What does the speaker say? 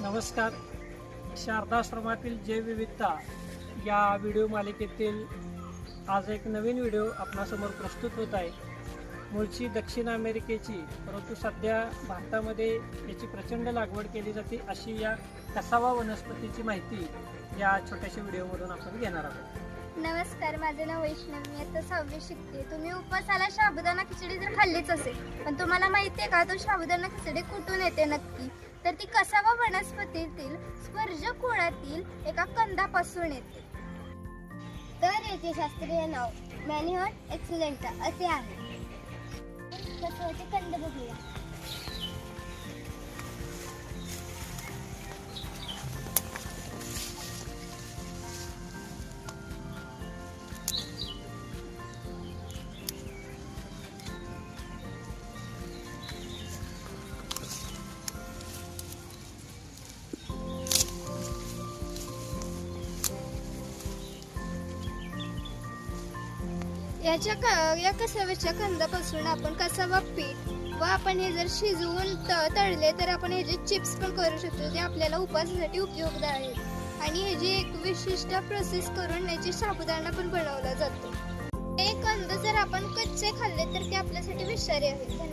नमस्कार. शारदाश्रमातील जैवविविधता या व्हिडिओ मालिकेतील आज एक नवीन व्हिडिओ आपणासमोर प्रस्तुत होत आहे. मूळची दक्षिण अमेरिकेची परंतु सध्या भारतामध्ये याची प्रचंड लागवड केली जाते अशी या कसावा वनस्पतीची माहिती या छोट्याशा व्हिडिओमधून आपण घेणार आहोत. नमस्कार माझं नाव वैष्णव. मी आता सहावी शिकते. तुम्ही उपवासाला साबुदाणा खिचडी तर खाल्लीच असेल पण तुम्हाला माहिती आहे का तो साबुदाणा खिचडी कुठून येते नक्की? तर ती कसावा वनस्पतीतील स्पर्ज कुळातील एका कंदापासून येते. तर याचे शास्त्रीय नाव. मॅन्युअर एक्सलेंटा असे आहे. कंद बघूया. याच्या क- या कसाव्याच्या कंदापासून आपण कसावा पीठ व आपण हे जर शिजवून त- तळले तर आपण ह्याचे चिप्स पण करू शकतो ते आपल्याला उपवासासाठी उपयुक्त आहेत. आणि ह्याची एक विशिष्ट प्रोसेस करून याची साबुदाणा पण बनवला जातो. हे कंद जर आपण कच्चे खाल्ले तर ते आपल्यासाठी विषारी आहेत. धन्यवाद.